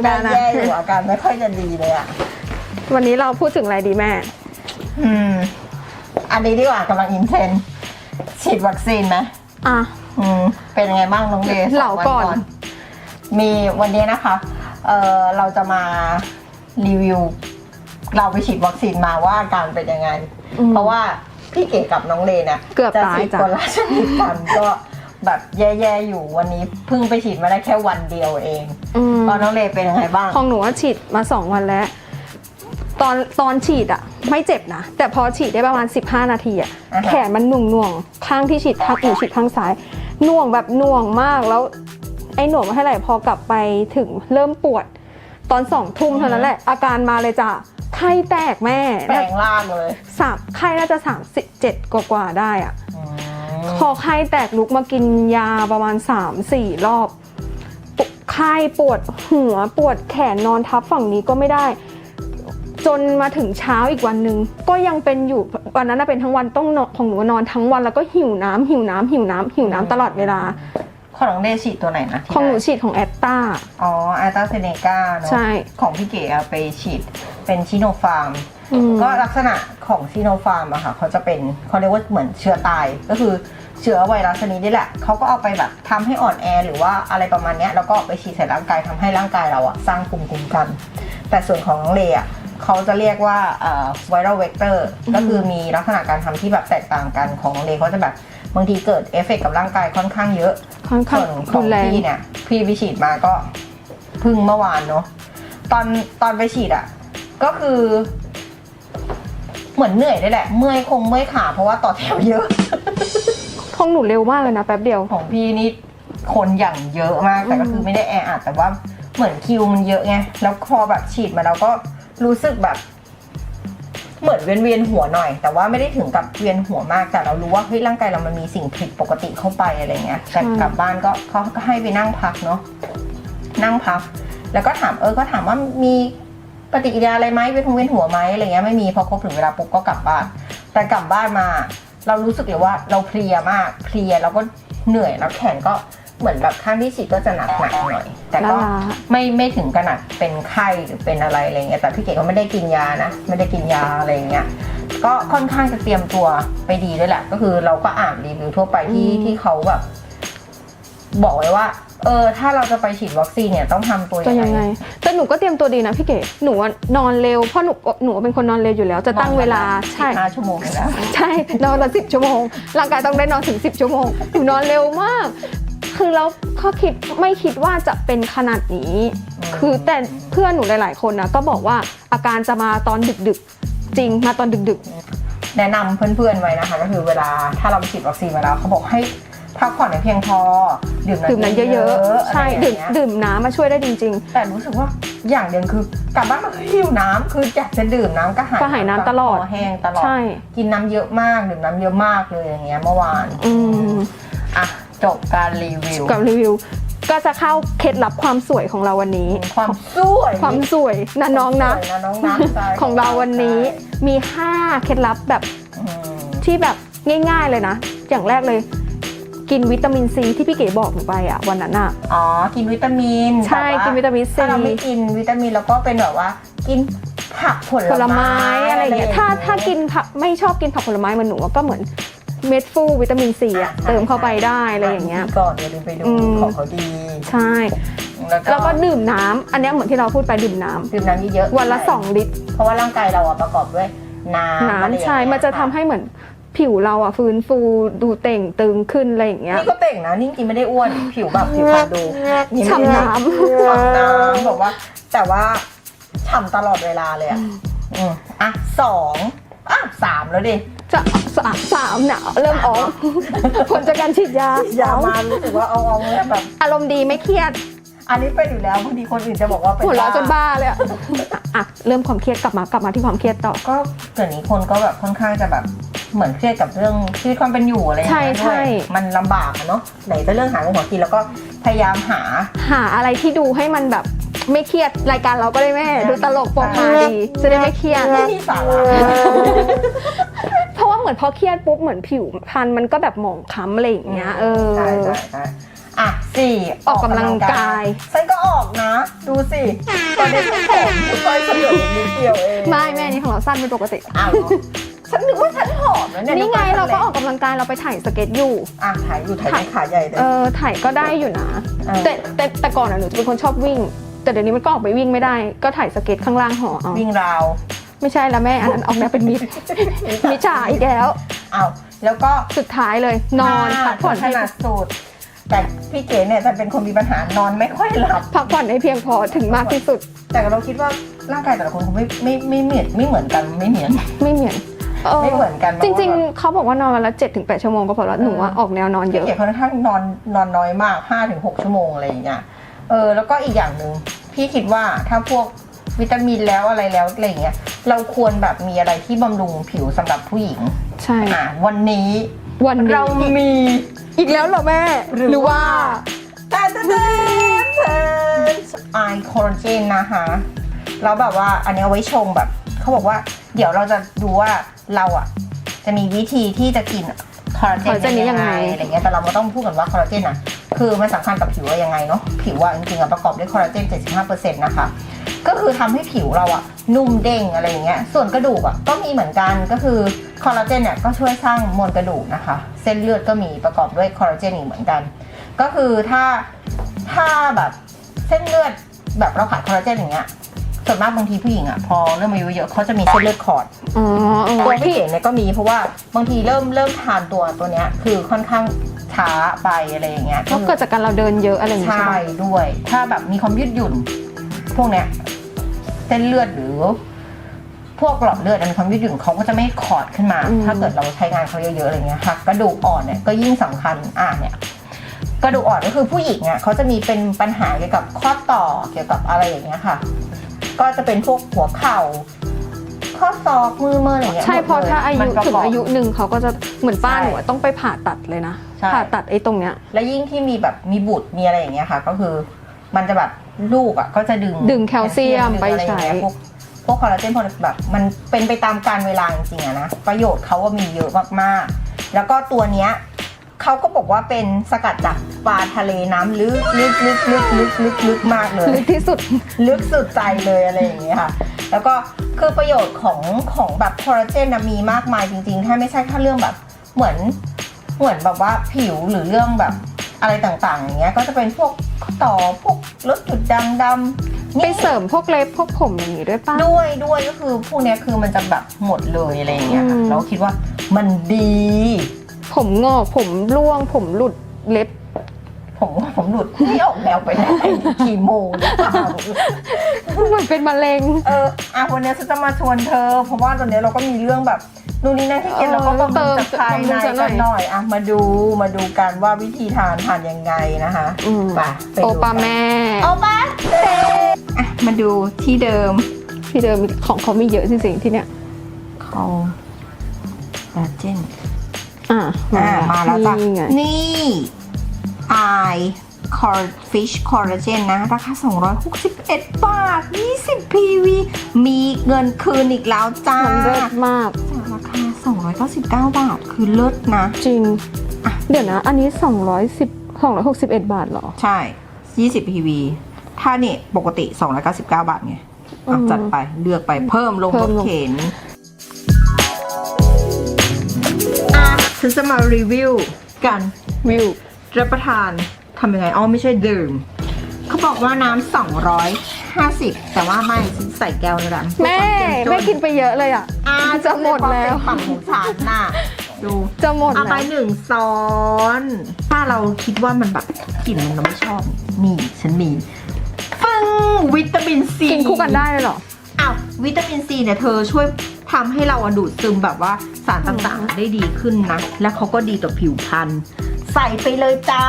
อยู่นะอาการนะแย่อยู่อาการไม่ค่อยจะดีเลยอะ วันนี้เราพูดถึงอะไรดีแม่ อืม อันนี้ดีกว่ากำลังอินเทรนด์ฉีดวัคซีนไหมอะ อืม เป็นยังไงบ้างน้องเลเหล่าสงวันก่อน มีวันนี้นะคะ เออเราจะมารีวิว เราไปฉีดวัคซีนมาว่าอาการเป็นยังไงอืมเพราะว่าพี่เก๋กับน้องเลเนี่ยเกือบจะตายฉีดจ้ะคนละชนิดกันก็ แบบแย่ๆอยู่วันนี้เพิ่งไปฉีดมาได้แค่วันเดียวเองอืมตอนน้องเลเป็นยังไงบ้าง ของหนูว่าฉีดมาสองวันแล้ว ตอนตอนฉีดอะไม่เจ็บนะ แต่พอฉีดได้ประมาณ 15 นาทีอะอ่าฮะ แขนมันหน่วงหน่วงๆข้างที่ฉีดข้างหนูฉีดข้างซ้ายหน่วงแบบหน่วงมากแล้ว ไอ้หน่วงไม่เท่าไหร่พอกลับไปถึงเริ่มปวด ตอนสองทุ่มเท่านั้นแหละ อาการมาเลยจ้ะไข้แตกแม่แปลงร่างเลยสามไข้น่าจะสามสิบเจ็ดกว่าๆได้อะ อืมพอไข้แตกลุกมากินยาประมาณ 3-4 รอบปวไข้ปวดหัวปวดแขนนอนทับฝั่งนี้ก็ไม่ได้ จนมาถึงเช้าอีกวันหนึ่งก็ยังเป็นอยู่วันนั้นน่ะเป็นทั้งวันต้องนอนของหนูนอนทั้งวันแล้วก็หิวน้ำหิวน้ำหิวน้ำหิวน้ำตลอดเวลา ของน้องเลฉีดตัวไหนนะที่ของหนูได้ฉีดของแอตตาอ๋อแอตตาเซเนกาเนาะใช่ของพี่เก๋อะไปฉีดเป็นชิโนฟาร์มอืมก็ลักษณะของซีโนฟาร์มอะค่ะเขาจะเป็นเขาเรียกว่าเหมือนเชื้อตายก็คือ เชื้อไวรัสชนิดนี้แหละเขาก็เอาไปแบบทำให้อ่อนแอหรือว่าอะไรประมาณเนี้ยแล้วก็ไปฉีดใส่ร่างกายทำให้ร่างกายเราอะสร้างภูมิคุ้มกัน แต่ส่วนของน้องเลอะเขาจะเรียกว่าไวรัลเวกเตอร์ก็คือมีลักษณะการทำที่แบบแตกต่างกันของน้องเลเขาจะแบบบางทีเกิดเอฟเฟกต์กับร่างกายค่อนข้างเยอะค่อนข้างส่วนขรุองนแรงพี่เนี่ย พี่ไปฉีดมาก็เพึ่งเมื่อวานเนาะตอนตอนไปฉีดอะ่ะ ก็คือ เหมือนเหนื่อยได้แหละ เมื่อยคงเมื่อยขาเพราะว่าต่อแถวเยอะ ของหนูเร็วมากเลยนะแป๊บเดียว ของพี่นี่คนอย่างเยอะมากแต่ก็คือไม่ได้แออัดแต่ว่าเหมือนคิวมันเยอะไงแล้วพอแบบฉีดมาแล้วก็รู้สึกแบบ เหมือนเวียนเวียนหัวหน่อย แต่ว่าไม่ได้ถึงกับเวียนหัวมากแต่เรารู้ว่าเฮ้ยร่างกายเรามันมีสิ่งผิดปกติเข้าไปอะไรเงี้ยแต่ใช่กลับบ้านก็เขาก็ให้ไปนั่งพักเนาะนั่งพัก แล้วก็ถามเออก็ถามว่ามีปฏิกิริยาอะไรไหมเวียนหัวเวียนหัวไหมอะไรเงี้ยไม่มีพอครบถึงเวลาปุ๊บก็กลับบ้าน แต่กลับบ้านมา เรารู้สึกเลยว่าเราเพลียมากเพลียแล้วก็เหนื่อยแล้วแขนก็เหมือนแบบข้างที่ฉีดก็จะหนักหนักๆหน่อย แต่ก็ล้าไม่ไม่ถึงขนาดเป็นไข้หรือเป็นอะไรอะไรเงี้ยแต่พี่เก๋ก็ไม่ได้กินยานะ ไม่ได้กินยาอะไรเงี้ยก็ค่อนข้างจะเตรียมตัวไปดีด้วยแหละ ก็คือเราก็อ่านรีวิวทั่วไปที่อืมที่เขาแบบบอกไว้ว่า เออถ้าเราจะไปฉีดวัคซีนเนี่ยต้องทำตัวจะยัยังงไง ไง แต่หนูก็เตรียมตัวดีนะพี่เก๋หนูอะนอนเร็วเพราะหนูหนูเป็นคนนอนเร็วอยู่แล้ว จะตั้งเวลาใช่ห้าชั่วโมงอยู่แล้วใช่นอนละสิบชั่วโมงร่างกายต้องได้นอนถึงสิบชั่วโมงหนูนอนเร็วมาก คือแล้วเขาคิดไม่คิดว่าจะเป็นขนาดนี้ อืม คือแต่เพื่อนหนูหลาย ๆ คนนะก็บอกว่าอาการจะมาตอนดึกๆ จริงมาตอนดึกแนะนำเพื่อนๆไว้นะคะ ก็คือเวลาถ้าเราไปฉีดวัคซีนมาแล้วเขาบอกให้ พักผ่อนให้เพียงพอ ดื่มๆดื่มน้ำเยอะๆๆใช่อะไรอย่างดื่มเงี้ยดื่มน้ำมาช่วยได้จริงแต่รู้สึกว่าอย่างเดียวคือกลับบ้านมาคือหิวน้ำคืออยากจะดื่มน้ำก็หายก็หายน้ำตลอดคแห้งตลอดใช่กินน้ำเยอะมากดื่มน้ำเยอะมากเลยอย่างเงี้ยเมื่อวานๆอืมอะจบการรีวิวกับรีวิว ก็จะเข้าเคล็ดลับความสวยของเราวันนี้ ความสวยความสวยนะน้องนะสวยนะน้องนะใช่ของเราวันนี้มี 5 เคล็ดลับแบบอืมที่แบบง่าย ๆเลยนะ อย่างแรกเลย กินวิตามินซีที่พี่เก๋บอกหนูไปอะวันนั้นอะอ๋อ กินวิตามินใช่แต่กินวิตามินซีถ้าเราไม่กินวิตามินแล้วก็เป็นแบบว่า กินผักผลผลไม้อะไรอย่างเงี้ยถ้าถ้ากินผักไม่ชอบกินผักผลไม้เหมันหนูอะก็เหมือนเม็ดฟูวิตามินซีอะเติมเข้าไปได้อะไรอย่างเงี้ย ก่อนอย่าลืมไปดูอืม ของเขาดี ใช่ แล้วแล้วก็ก็ดื่มน้ำอันเนี้ยเหมือนที่เราพูดไปดื่มน้ำดื่มน้ำเยอะๆวันละ 2 ลิตรเพราะว่าร่างกายเราอะประกอบด้วยน้ำอะไรอย่างน้ำเงี้ยใช่มันจะทำให้เหมือน ผิวเราอะฟื้นฟูดูเต่งตึงขึ้นอะไรอย่างเงี้ย นี่ก็เต่งนะนี่จริงๆไม่ได้อ้วน ผิวแบบผิวพรรณดูฉ่ำน้ำ ฉ่ำน้ำบอกว่า แต่ว่าฉ่ำตลอดเวลาเลยอะอืมอะสองอะสามแล้วดิจะสามสามหนาวเริ่มออกผลจากการฉีดยาอย่ามารู้สึกว่าเอาเอาเนี่ยแบบ อารมณ์ดีไม่เครียดอันนี้เป็นอยู่แล้วบางทีคนอื่นจะบอกว่าเป็นหัวเราะจนบ้าเลยอะอะเริ่มความเครียดกลับมากลับมาที่ความเครียดต่อ ก็เดี๋ยวนี้คนก็แบบค่อนข้างจะแบบ เหมือนเครียดกับเรื่องชีวิตความเป็นอยู่อะไรอย่างเงี้ยใช่ด้วยใช่ มันลำบากอะเนาะไหนจะเรื่องหาเงินหัวกินแล้วก็พยายามหา หาอะไรที่ดูให้มันแบบไม่เครียดรายการเราก็ได้แม่ดูตลกโปกฮาดีจะได้ไม่เครียด ไม่มีสาระเพราะว่าเหมือนพอเครียดปุ๊บเหมือนผิวพรรณมันก็แบบหมองคล้ำอะไรอย่างเงี้ยเออ ใช่ใช่ใช่อะสี่ออกกำลังกาย ฉันก็ออกนะ ดูสิตอนนี้ฉันผอมไม่ค่อยเฉลี่ยวนิดเดียวเองไม่แม่นี่ของเราสั้นเป็นปกติ อ้าวเหรอ ฉันนึกว่าฉันผอมแล้วเนี่ยนี่ไงดูเราก็อออกกำลังกายเราไปถ่ายสเก็ตอยู่อะถ่ายอยู่ถ่ายเป็นขาใหญ่เลย เออถ่ายก็ได้อยู่นะเออ แต่แต่แต่ก่อนอะหนูจะเป็นคนชอบวิ่ง แต่เดี๋ยวนี้มันก็ออกไปวิ่งไม่ได้ ก็ถ่ายสเก็ตข้างล่างหอเอาวิ่งราวไม่ใช่ละแม่อันนั้นออกแนวเป็นมิดมิจฉาอีกแล้ว อ้าวแล้วก็สุดท้ายเลยนอนพักผ่อนขให้นาดสุดแต่พี่เก๋เนี่ยจะเป็นคนมีปัญหานอนไม่ค่อยหลับ พักผ่อนให้เพียงพอถึงมากที่สุดแต่เราคิดว่าร่างกายแต่ละคนคงไม่ไม่ไม่เหมือนไม่เหมือนกันไม่เหมือน ไม่เหมือนเออ ไม่เหมือนกันจริง ๆ เขาบอกว่านอนวันละเจ็ดถึงแปดชั่วโมงก็พอแล้วหนูว่าออกแนวนอนเยพี่อะ เก๋ค่อนข้างนอนนอนน้อยมาก5้าถึงหชั่วโมงอะไรอย่างเงี้ยเออแล้วก็อีกอย่างหนึ่งพี่คิดว่าถ้าพวกวิตามินแล้วอะไรแล้วอะไรอย่างเงี้ยเราควรแบบมีอะไรที่บำรุงผิวสำหรับผู้หญิงใช่ อะวันนี้วันนี้เรามีอีกแล้วเหรอแม่ หรือว่าแต่แต่แต่ไอคอลลาเจนนะคะแล้วแบบว่าอันนี้เอาไว้ชงแบบ เขาบอกว่าเดี๋ยวเราจะดูว่าเราอะ จะมีวิธีที่จะกินคอลลาเจคอลลาเจนนนี้ยังไงยังไง อะไรเงี้ยแต่เราไม่ต้องพูดกันว่าคอลลาเจนอะคือมันสำคัญกับผิวว่ายังไงเนาะผิวอะจริงๆอะประกอบด้วยคอลลาเจน 75%นะคะ ก็คือทำให้ผิวเราอะนุ่มเด้งอะไรอย่างเงี้ย ส่วนกระดูกอะก็มีเหมือนกันก็คือคอลลาเจนเนี่ยก็ช่วยสร้างมวลกระดูกนะคะ เส้นเลือดก็มีประกอบด้วยคอลลาเจนอีกเหมือนกัน ก็คือถ้าถ้าแบบเส้นเลือดแบบเราขาดคอลลาเจนอย่างเงี้ย ส่วนมากบางทีผู้หญิงอะพอเริ่มอายุเยอะเขาจะมีเส้นเลือดขอด อ๋อเออตัวพี่เอ๋เนี่ยก็มีเพราะว่าบางทีเริ่มเริ่มทานตัวตัวเนี้ยคือค่อนข้างช้าไปอะไรอย่างเงี้ยก็เกิดจากการเราเดินเยอะอะไรอย่างงี้ใช่ใช่ไหมด้วย ถ้าแบบมีความยืดหยุ่น พวกเนี้ยเส้นเลือดหรือ พวกหลอดเลือดอันมีความยืดหยุ่นเขาก็จะไม่ขอดขึ้นมา ถ้าเกิดเราใช้งานเขาเยอะๆอะไรเงี้ยค่ะกระดูกอ่อนเนี่ยก็ยิ่งสำคัญอะเนี่ยกระดูกอ่อนก็คือผู้หญิงอะเขาจะมีเป็นปัญหาเกี่ยวกับข้อต่อเกี่ยวกับอะไรอย่างเงี้ยค่ะ ก็จะเป็นพวกหัวเข่า ข้อศอกมือเมื่ออะไรเงี้ยใช่เพราะถ้าอามัยุนประถึงกบ อายุหนึ่งเขาก็จะเหมือนป้าใช่หนูอะต้องไปผ่าตัดเลยนะ ใช่ ผ่าตัดไอ้ตรงเนี้ย และยิ่งที่มีแบบมีบุตรมีอะไรอย่างเงี้ยค่ะ ก็คือ มันจะแบบลูกอะก็จะดึงดึงแคลเซียมดึงไปอะไรอย่างใช้เงี้ยพวกพวกคอลลาเจนพวกนี้แบบ มันเป็นไปตามการเวลาจริงๆอะนะ ประโยชน์เขาว่ามีเยอะมากๆ แล้วก็ตัวเนี้ย เขาก็บอกว่าเป็นสกัดจากปลาทะเลน้ำลึกลึกลึกลึกลึกลึกลึกมากเลย ลึกที่สุด ลึกสุดใจเลยอะไรอย่างเงี้ยค่ะ แล้วก็คือประโยชน์ของของแบบคอลลาเจนนะมีมากมายจริงๆถ้าไม่ใช่แค่เรื่องแบบเหมือนเหมือนแบบว่าผิวหรือเรื่องแบบอะไรต่างๆ อย่างเงี้ยก็จะเป็นพวกต่อพวกลดจุดด่างดำไปเสริมพวกเล็บพวกผมอย่างงี้ด้วยป้าด้วยด้วยก็คือพวกเนี้ยคือมันจะแบบหมดเลยอะไรอย่างเงี้ยค่ะอืมแล้วคิดว่ามันดี ผมงอกผมร่วง ผมหลุดเล็บ ผมผมหลุดไม่ออกแนวไปได้คีโมหรือเปล่าเหมือนเป็นมะเร็งเอออะวันนี้ฉันจะมาชวนเธอ เพราะว่าตอนนี้เราก็มีเรื่องแบบนู่นนี่นั่นที่กินเออเราก็บำเติรุงมจากภายในบำรุงซะหน่กัอยนหน่อยอะมาดูมาดูกันว่าวิธีทานทานยังไงนะคะอืมไปไปโอดูปากันแม่โอปาเต้อะมาดูที่เดิม ที่เดิมของเขามีเยอะจริงๆที่เนี้ยเขาลาเจน อ่าอ่ามาแล้วจ้ะนี่ไงนี่ไอคอร์ฟิชคอลลาเจนนะราคา 261 บาท 20 PV มีเงินคืนอีกแล้วจ้ามันเลิศมากจากราคา 299 บาท คือเลิศนะ จริงอะเดี๋ยวนะ อันนี้ 210 261 บาทเหรอ ใช่ 20 PV ถ้าเนี่ยปกติ 299 บาทไงอะอืมจัดไปเลือกไปเพิ่มลงเพิ่รมถลงเข็น ฉันจะมารีวิวกันวิวรับประทานทำยังไงอ๋อไม่ใช่ดื่ม เขาบอกว่าน้ำ250 แต่ว่าไม่ฉันใส่แก้วนี่แหละแม่เพื่อความเจ้มจแม่กินไปเยอะเลยอะอ่าจะหมดแล้วฝั่งของฉันน่ะดูจะหมดเอาไปแล้วหนึ่งซ้อน ถ้าเราคิดว่ามันแบบกลิ่นมันเราไม่ชอบนี่ฉันมีฟึ้งวิตามินซีกินคู่กันได้เลยเหรออ้าววิตามินซีเนี่ยเธอช่วย ทำให้เราอะดูดซึมแบบว่าสารต่างๆได้ดีขึ้นนะ และเขาก็ดีต่อผิวพรรณใส่ไปเลยจ้า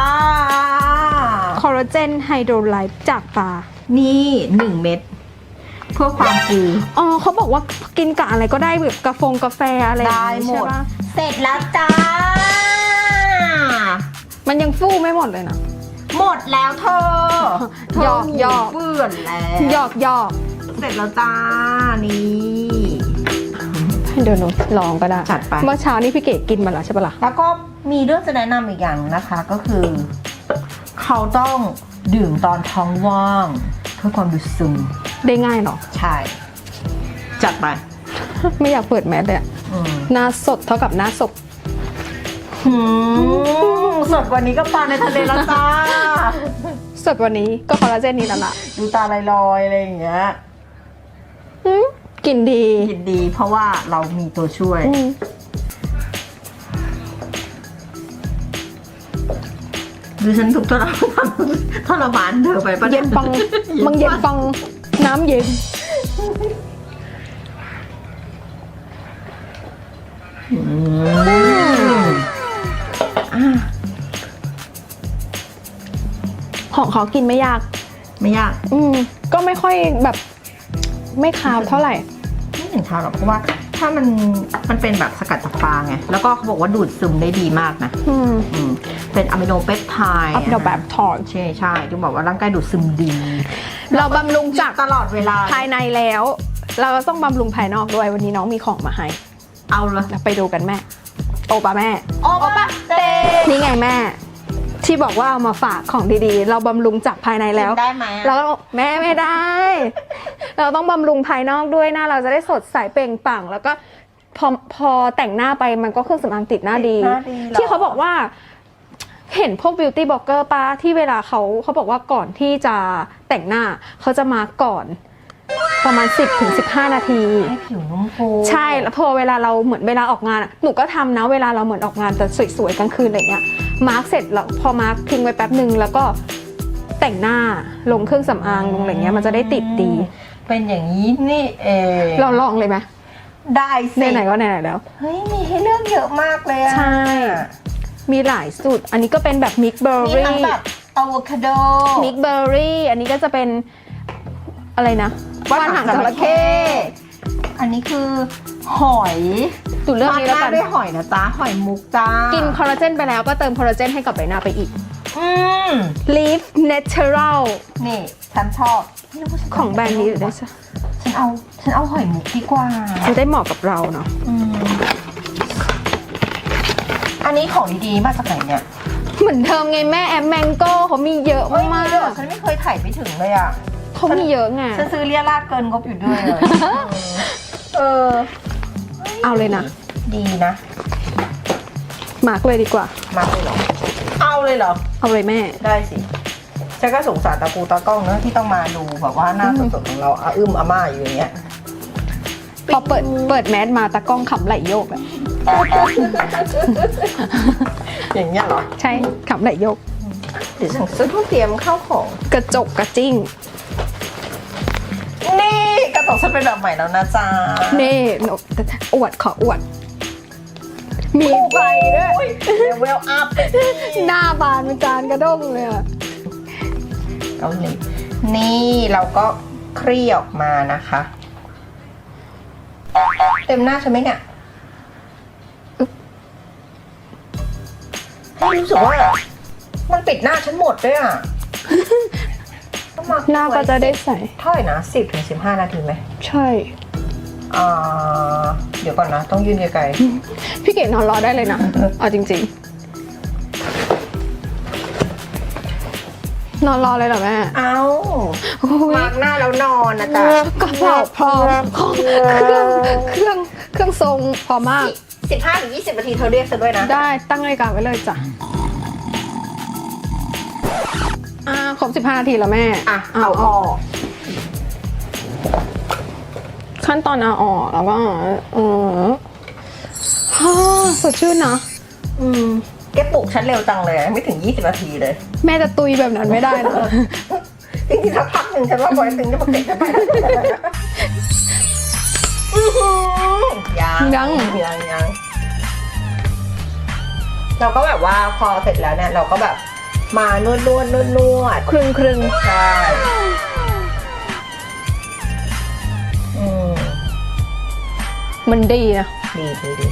คอลลาเจนไฮโดรไลท์จากปลา นี่หนึ่งเม็ดเพื่อความฟูอ๋อเขาบอกว่ากินกับอะไรก็ได้แบบกาแฟงกาแฟอะไรอย่างได้งี้หมใช่ดปะเสร็จแล้วจ้า มันยังฟูไม่หมดเลยนะ หมดแล้วเธอหยอกหยอกเบื่อนแล้วหยอกหยอกเสร็จแล้วจ้า นี่ เดี๋ยวหนูลองก็ได้จัดไป เมื่อเช้านี่พี่เก๋กินมาแล้วใช่ปะล่ะ แล้วก็มีเรื่องจะแนะนำอีกอย่างนะคะก็คือ เขาต้องดื่มตอนท้องว่าง เพื่อความดูดซึมได้ง่ายเหรอ ใช่ จัดไปไม่อยากเปิดแมสเลยอะอืมหน้าสดเท่ากับหน้าศพหืมสดกว่านี้ก็ปลาในทะเลแล้วจ้า สดวันนี้ก็คอลลาเจนนี้แล้วล่ะ ดูตาลอยๆอะไรอย่างเงี้ยอืม กลินดียินดี เพราะว่าเรามีตัวช่วย อืมดูฉันถูกทรมานทรมานเธอไปปะเย็นฟังมังเย็นฟังน้ำเย็น อืมอะของเขากินไม่ยาก ไม่ยาก อืม ก็ไม่ค่อยแบบ ไม่คาวเท่าไหร่ไม่ ถึงเท้าหรอกเพราะว่าถ้ามันมันเป็นแบบสกัดจากฟางไงแล้วก็เขาบอกว่าดูดซึมได้ดีมากนะอืมอืมเป็นอะมิโนเปปไทด์อัพเดแบบถอดใช่ใช่ที่บอกว่าร่างกายดูดซึมดี เราบำรุงจากตลอดเวลาภายในแล้ว เราก็ต้องบำรุงภายนอกด้วยวันนี้น้องมีของมาให้ เอาเลยเราไปดูกันแม่ โอปะแม่ โอปะเต้นี่ไงแม่ ที่บอกว่าเอามาฝากของดีๆ เราบำรุงจากภายในแล้ว ได้ไหมอะเราก็แม่ไม่ได้ เราต้องบำรุงภายนอกด้วยหน้าเราจะได้สดใสเปล่งปลั่งแล้วก็พอพอแต่งหน้าไปมันก็เครื่องสำอางติดหน้าดี หน้าดีหรที่เขาบอกว่าเห็นพวกบิวตี้บล็อกเกอร์ป้าที่เวลาเขาเขาบอกว่าก่อนที่จะแต่งหน้าเขาจะมาก่อน ประมาณ 10-15ถึง15 นาที ให้ผิวนุ่มฟูใช่แล้วพอเวลาเราเหมือนเวลาออกงานอะหนูก็ทำนะเวลาเราเหมือนออกงานแต่สวยๆกลางคืนอะไรเงี้ยมาร์กเสร็จแล้วพอมาร์กทิ้งไว้แป๊บหนึ่งแล้วก็แต่งหน้าลงเครื่องสำอางลงอะไรเงี้ยมันจะได้ติดดี เป็นอย่างนี้นี่เองเราลองเลยไหมได้สิไหนๆก็ไหนๆแล้ว เฮ้ยมีให้เลือกเยอะมากเลยอะใช่ มีหลายสูตร อันนี้ก็เป็นแบบมิกเบอร์มีรี่ทั้งแบบอะโวคาโดมิกเบอร์รี่อันนี้ก็จะเป็นอะไรนะ ว่านหางจระเข้อันนี้คือหอยสูตรเรื่องนี้แล้วมากัหานด้วยหอยนะจ๊ะหอยมุกจ้ากิกินคอลลาเจนไปแล้วก็เติมคอลลาเจนให้กับใบหน้าไปอีก อืม Leaf Natural นี่ ฉันชอบไม่รู้ว่าฉัของแบรนด์นี้หรือได้ฉันเอา ฉันเอาหอยมุกดีกว่า จะได้เหมาะกับเราเนาะอืมอันนี้ของดีๆมาจากไหนเนี่ย เหมือนเดิมไงแม่แอปแมงโก้เขามีเยอะเฮ้ยมามีด้วยเหรกอฉันไม่เคยถ่ายไปถึงเลยอะ เขามีเยอะไงฉันซื้อเรียราดเกินงบอยู่ด้วยเลยเออ เอาเลยนะ ดีนะ มาร์กเลยดีกว่า มาเลยเหรอ เอาเลยเหรอ เอาเลยแม่ ได้สิ ฉันก็สงสารตากูตากล้องเนอะที่ต้องมาดูแบบว่าหน้าสดๆของเราอาอึมอาม่าอยู่อย่างเงี้ย พอเปิดเปิดแมสมาตากล้องขำไหลโยกอะอย่างเงี้ยเหรอ ใช่ขำไหลโยก เดี๋ยวฉันซื้อเตรียมข้าวของ กระจกกระจิ้งนี่ กระตกฉันเป็นแบบใหม่แล้วนะจ๊ะเน่หนูอวดขออวด มีไฟด้วย เลเวลอัพหน้าบานเป็นจานกระด้งเลยอะเกาหลีนี่เราก็คลี่ออกมานะคะ เต็มหน้าใช่ไหมเนี่ยให้รู้สึกว่า มันปิดหน้าฉันหมดด้วยอะ ต้องมหน้าก็จะได้ใส เท่าไหร่นะสิบถึงสิบห้านาทีไหมใช่ อ่าเดี๋ยวก่อนนะ ต้องยืนไกลพี่เก๋นอนรอได้เลยนะ เอาจริง ๆ นอนรอเลยเหรอแม่ๆ เอาโอ้ยมาร์กหน้าแล้วนอนนะจ๊ะกระเป๋าพร้อมของเครื่องเครื่องเครื่องทรงพร้อมมาก สิบห้าถึงยี่สิบนาทีเธอเรียกฉันด้วยนะ ได้ตั้งนาฬิกาไว้เลยจ้ะ 15นาทีแล้วแม่อะเอาออก ขั้นตอนเอาออกแล้วก็เออฮ่าสดชื่นนะอืมแกปลุกฉันเร็วจังเลย ไม่ถึงยี่สิบนาทีเลย แม่จะตุยแบบนั้นไม่ได้นะจริงๆสักพักหนึ่งฉันว่าบอยตึงจะปกติจะไปอื้อหือยังยังยังยังเราก็แบบว่าพอเสร็จแล้วเนี่ยเราก็แบบ มานวดนวดนวดนวดครึ่งครึ่งใช่อืมมันดีนะดีดีดี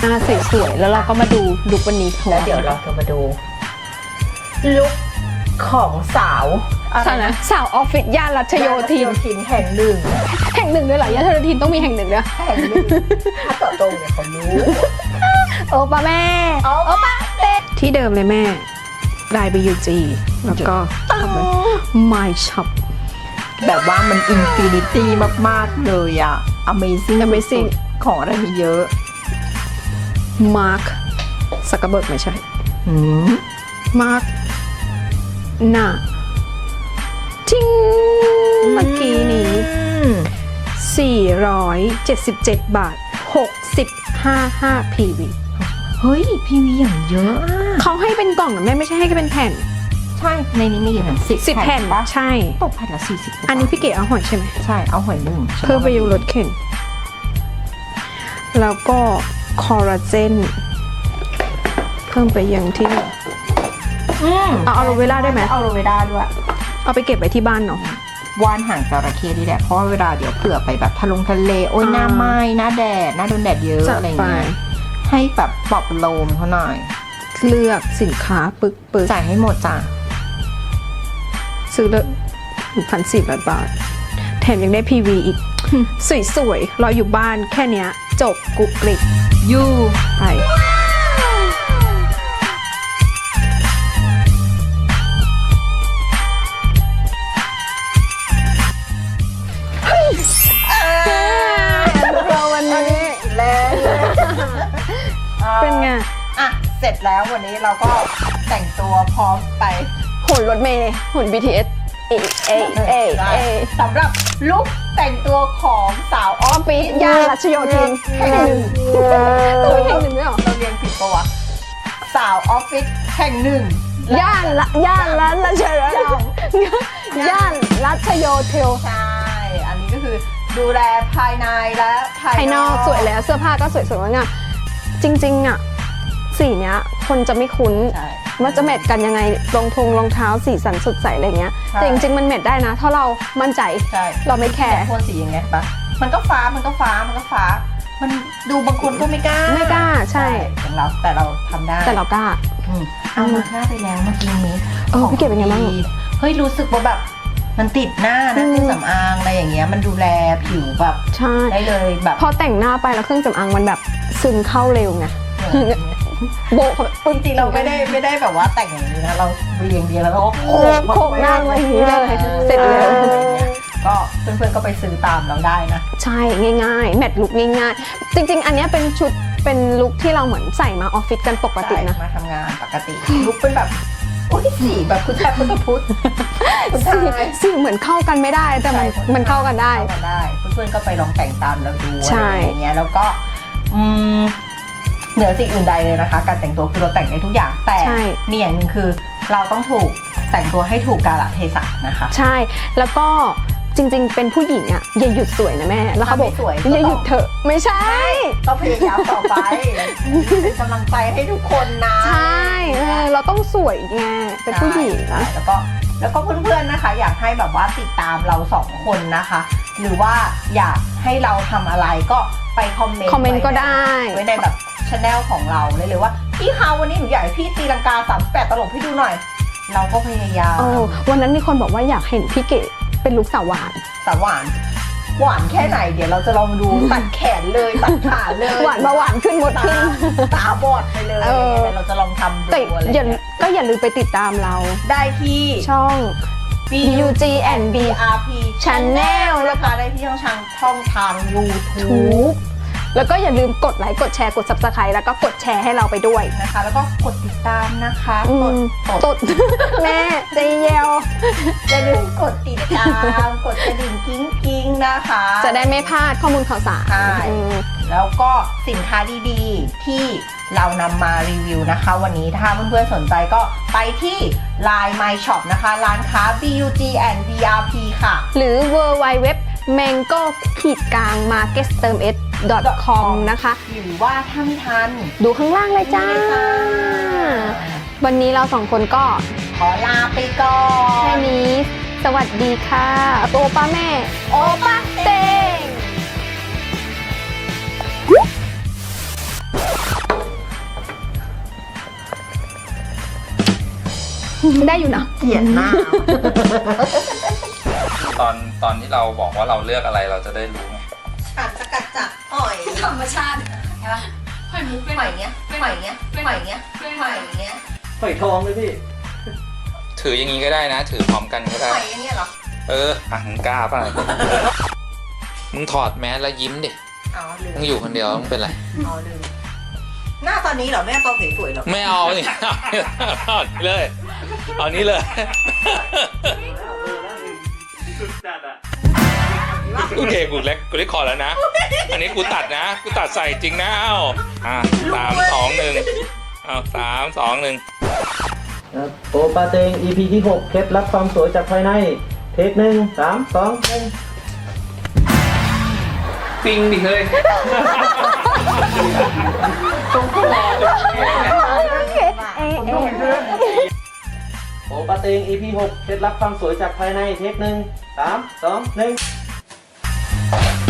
หน้าสวยๆแล้วเราก็มาดูลุกวันนี้ของแล้วเดี๋ยวเราจะมาดู ลุกของสาวอะไรสาวนะสาวออฟฟิศย่านรัชโยธินธินแห่งหนึ่งแห่งหนึ่งด้วยเหรอย่านรัชโยธินต้องมีแห่งหนึ่งด้วยแห่งหนึ่งถ้าเจาะจงเนี่ยเขารู้ โอปะแม่ โอปะเต้ที่เดิมเลยแม่ ไลน์ BUG แล้วก็ My Shop แบบว่ามันอินฟินิตี้มาก ๆ เลยอะ Amazing Amazing ของอะไรมีเยอะ Mark สักเบิร์กไม่ใช่อืม Mark น่ะทิ้งเมื่อกี้นี้ 477 บาท 65 PV เฮ้ยพีวีอย่างเยอะอะเขาให้เป็นกล่องนะแม่ไม่ใช่ให้เป็นแผ่น ใช่ในนี้มีกี่แผ่นสิบ10แผ่นปะใช่ ตกแผ่นละสี่สิบอันนี้พี่เก๋เอาหอยใช่ไหมใช่เอาหอยหนึ่งเพิ่มประโยชน์ลดเข็น แล้วก็คอลลาเจนเพิ่มไปยังที่อืมเอาอะโลเวราได้ไหมเอาอะโลเวราด้วย เอาไปเก็บไว้ที่บ้านเนาะว่านหางจระเข้นี่แหละเพราะว่าเวลาเดี๋ยวเผื่อไปแบบทะลงทะเลโอ้ยอ่าหน้าไหม้หน้าแดดหน้าโดนแดดเยอะจัดอะไรอย่างไปเงี้ย ให้แบบปลอบโลมเขาหน่อย เลือกสินค้าปึกปึกจ่ายให้หมดจ้ะซื้อเลยพันสี่ร้อยบาท แถมยังได้ PV อีก สวยๆเราอยู่บ้านแค่เนี้ย จบกุกกลิกยูไป แล้ววันนี้เราก็แต่งตัวพร้อมไปหุ่นรถเมย์หุ่น BTS เอเอเอเอสำหรับลุคแต่งตัวของสาวออฟปีย่านรัชโยธินแห่งหนึ่งตัวแห่งหนึ่งด้วยเหรอเราเรียนผิดปะวะสาวออฟฟิศแห่งหนึ่งย่านละย่านละรัชโยย่านรัชโยเทลใช่ อันนี้ก็คือดูแลภายในและภายภายนอกสวยแล้วเสื้อผ้าก็สวยสวยงามจริง ๆ อะ สีเนี้ยคนจะไม่คุ้นใช่ ว่าจะแมทกันยังไงรองทงรองเท้าสีสันสดใสอะไรเงี้ย ใช่ แต่จริงๆมันแมทได้นะ ถ้าเรามั่นใจใช่เราไม่แคร์โทนสียังไงปะมันก็ฟ้ามันก็ฟ้ามันก็ฟ้า มันดูบางคนก็ไม่กล้าไม่กล้าใช่แต่เราแต่เราทำได้แต่เรากล้า อืมเอามาหน้าไปแล้วเมื่อกี้นี้เออพี่เก๋เป็นไงบ้างดีเฮ้ยรู้สึกว่าแบบมันติดหน้านะอืมเครื่องสำอางอะไรอย่างเงี้ยมันดูแลผิวแบบใช่ได้เลยแบบพอแต่งหน้าไปแล้วเครื่องสำอางมันแบบซึมเข้าเร็วไงโบกเข้าไปปึ๊จริงๆเราไม่ได้ไม่ได้แบบว่าแต่งอย่างนี้นะเราเรียงเรียงแล้วก็โขกโขกหน้ามาอย่างนี้เลยเสร็จเลยก็เพื่อนๆก็ไปซื้อตามเราได้นะ ใช่ง่าย ๆ แมทลุกง่ายๆ จริง ๆ อันนี้เป็นชุดเป็นลุคที่เราเหมือนใส่มาออฟฟิศกันปกตินะมาทำงานปกติลุกเป็นแบบโอ้ยสีแบบคุณชายพุทธพุทธสีชายสีเหมือนเข้ากันไม่ได้แต่มันมันเข้ากันได้เข้ากันได้ เพื่อนๆก็ไปลองแต่งตามเราดูอะไรอย่างเงี้ยแล้วก็อืม เหนือสิ่งอื่นใดเลยนะคะ การแต่งตัวคือเราแต่งได้ทุกอย่างแต่ใช่ มีอย่างหนึ่งคือเราต้องถูกแต่งตัวให้ถูกกาลเทศะนะคะ ใช่ แล้วก็จริงๆ เป็นผู้หญิงอะอย่าหยุดสวยนะแม่ แล้วเขาบอกถ้าไม่สวยก็อย่าหยุดต้อง เถอะ ไม่ใช่ก็พยายามต่อไปเป็นกำลังใจให้ทุกคนนะ ใช่เออเราต้องสวยไง เป็นผู้หญิงนะ ใช่แล้วก็แล้วก็เพื่อนๆนะคะ อยากให้แบบว่าติดตามเราสองคนนะคะ หรือว่าอยากให้เราทำอะไรก็ไปคอมเมนต์คอมเมนต์ก็ได้ ไว้ในแบบ ช anel ของเราเลยเลยว่า พี่คะวันนี้หนูอยากให้พี่ตีลังกา38ตลกให้ดูหน่อย เราก็พยายามเออวันนั้นมีคนบอกว่าอยากเห็นพี่เก๋เป็นลูกสาวหวานแต่หวานหวานแค่ไหนเดี๋ยวเราจะลองดูตัดแขนเลยตัดขาเลยหวานมาหวานขึ้นหมดตาขึ้นตาบอดไปเลยเออ เราจะลองทำดูแต่อะไรอย่าเงี้ยก็อย่าลืมไปติดตามเรา ได้ที่ ช่อง BUG and B BRP Channel นะคะได้ที่ช่องทางช่องทาง YouTube ทูบ แล้วก็อย่าลืมกดไลค์กดแชร์กด subscribe แล้วก็กดแชร์ให้เราไปด้วย นะคะ แล้วก็กดติดตามนะคะอืกดมกดตด แม่ใจเยวอย่าลืมกดติดตาม กดกระดิ่งกิ้งกิ้งนะคะ จะได้ไม่พลาดข้อมูลข่าวสารใช่ อืม แล้วก็สินค้าดีๆ ที่เรานำมารีวิวนะคะ วันนี้ถ้าเพื่อนๆสนใจก็ไปที่ Line My Shop นะคะ ร้านค้า BUG and BRP ค่ะ หรือ w w w mango ขีดกลาง market term s com นะคะ หรือว่าถ้าไม่ทัน ดูข้างล่างเลยจ้านี่เลยจ้า วันนี้เราสองคนก็ ขอลาไปก่อนแค่นี้ สวัสดีค่ะโอป้าแม่ โอปะเตเต้งได้อยู่นะเกลียดหน้าตอนตอนที่เราบอกว่าเราเลือกอะไรเราจะได้รู้ไง สารสกัดจากหอยธรรมชาติใช่ปะหอยมุกเป็นหอยเนี้ยหอยเนี้ยหอยเนี้ยหอยเนี้ยหอยทองเลยพี่ ถืออย่างนี้ก็ได้นะ ถือพร้อมกันก็ได้ หอยอันเนี้ยเหรอ เอออะมึงกล้าป่ะ มึงถอดแมสแล้วยิ้มดิ อ๋อลืมมึงอยู่คนเดียวมึงเป็นไร อ๋อลืมหน้าตอนนี้เหรอแม่ตอนสวยๆเหรอ ไม่เอานี่เอานี่เลย เอานี้เลย สุดจัดอะ โอเคกูเล็กกูได้คอร์แล้วนะ อันนี้กูตัดนะ กูตัดใส่จริงนะเอ้าอะสามสองหนึ่งเอาสามสองหนึ่งโอปาเตง EP ที่ 6 เคล็ดลับความสวยจากภายใน เทคหนึ่งสามสองหนึ่งปิงดิเฮ้ยโอปาเตง EP 6 เคล็ดลับความสวยจากภายใน เทคหนึ่งสามสองหนึ่ง Yeah.